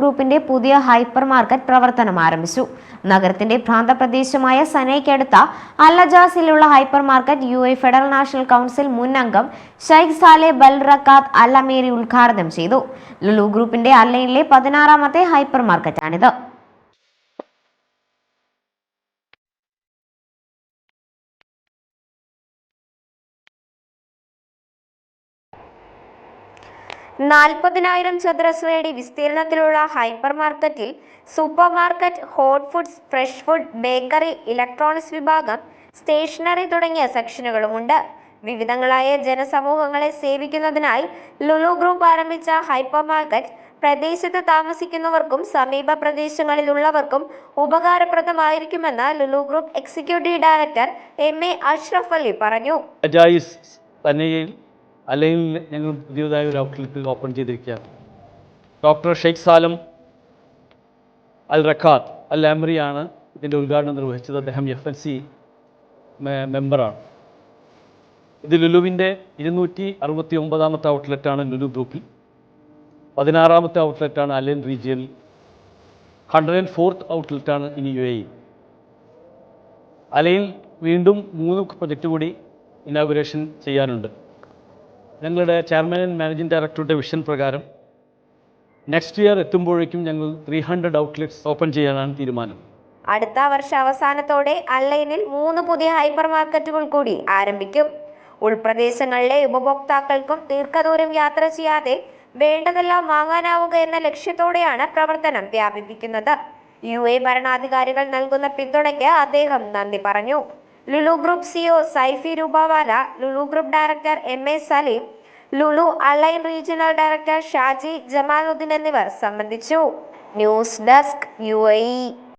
ഗ്രൂപ്പിന്റെ പുതിയ hyper market പ്രവർത്തനം ആരംഭിച്ചു. നഗരത്തിന്റെ പ്രാന്തപ്രദേശമായ സനയ്ക്കടുത്ത അല്ലജാസിലുള്ള hyper market U A federal national council മുൻ അംഗം Sheikh Saleh Balrakkat Al Ameeri ഉദ്ഘാടനം ചെയ്തു. ലുലു ഗ്രൂപ്പിന്റെ അല്ലയിലെ പതിനാറാമത്തെ ഹൈപ്പർ മാർക്കറ്റാണിത്. നാൽപ്പതിനായിരം ചതുരശ്രയടി വിസ്തീർണത്തിലുള്ള ഹൈപ്പർ മാർക്കറ്റിൽ super market hot foods fresh food bakery electronics വിഭാഗം സ്റ്റേഷനറി തുടങ്ങിയ സെക്ഷനുകളുമുണ്ട് വിവിധങ്ങളായ ജനസമൂഹങ്ങളെ സേവിക്കുന്നതിനായി ലുലു ഗ്രൂപ്പ് ആരംഭിച്ച ഹൈപ്പർ മാർക്കറ്റ് പ്രദേശത്ത് താമസിക്കുന്നവർക്കും സമീപ പ്രദേശങ്ങളിലുള്ളവർക്കും ഉപകാരപ്രദമായിരിക്കുമെന്ന് Lulu group executive director M A Ashraf Ali പറഞ്ഞു. അല്ലെങ്കിൽ ഞങ്ങൾ പുതിയതായ ഒരു ഔട്ട്ലെറ്റ് ഓപ്പൺ ചെയ്തിരിക്കുകയാണ് doctor Sheikh Salem Al Rakhar Al ആമറിയാണ് ഇതിന്റെ ഉദ്ഘാടനം നിർവഹിച്ചത്. അദ്ദേഹം എഫ് എൻ സി മെമ്പറാണ് ഇത് ലുലുവിന്റെ ഇരുന്നൂറ്റി അറുപത്തി ഒമ്പതാമത്തെ ഔട്ട്ലെറ്റാണ് ലുലു ഗ്രൂപ്പിൽ പതിനാറാമത്തെ ഔട്ട്ലെറ്റാണ് അലൻ റീജിയനിൽ ഹൺഡ്രഡ് ആൻഡ് ഫോർത്ത് ഔട്ട്ലെറ്റാണ് ഇനി യു എ ഇ അലയിൽ വീണ്ടും മൂന്ന് പ്രൊജക്റ്റ് കൂടി ഇനാഗുറേഷൻ ചെയ്യാനുണ്ട്. ഞങ്ങളുടെ ചെയർമാൻ ആൻഡ് മാനേജിംഗ് ഡയറക്ടറുടെ വിഷൻ പ്രകാരം നെക്സ്റ്റ് ഇയർ എത്തുമ്പോഴേക്കും ഞങ്ങൾ ത്രീ ഹൺഡ്രഡ് ഔട്ട്ലെറ്റ്സ് ഓപ്പൺ ചെയ്യാനാണ് തീരുമാനം. അടുത്ത വർഷ അവസാനത്തോടെ അൺലൈനിൽ മൂന്ന് പുതിയ ഹൈപ്പർ മാർക്കറ്റുകൾ കൂടി ആരംഭിക്കും. ഉൾപ്രദേശങ്ങളിലെ ഉപഭോക്താക്കൾക്കും ദീർഘദൂരം യാത്ര ചെയ്യാതെ വേണ്ടതെല്ലാം വാങ്ങാനാവുക എന്ന ലക്ഷ്യത്തോടെയാണ് പ്രവർത്തനം വ്യാപിപ്പിക്കുന്നത്. യു എ ഭരണാധികാരികൾ നൽകുന്ന പിന്തുണയ്ക്ക് അദ്ദേഹം നന്ദി പറഞ്ഞു. Lulu group CEO Saifi Rupawala Lulu group director M A Saleem Lulu Al Ain regional director Shaji Jamaluddin എന്നിവർ സംബന്ധിച്ചു. News desk U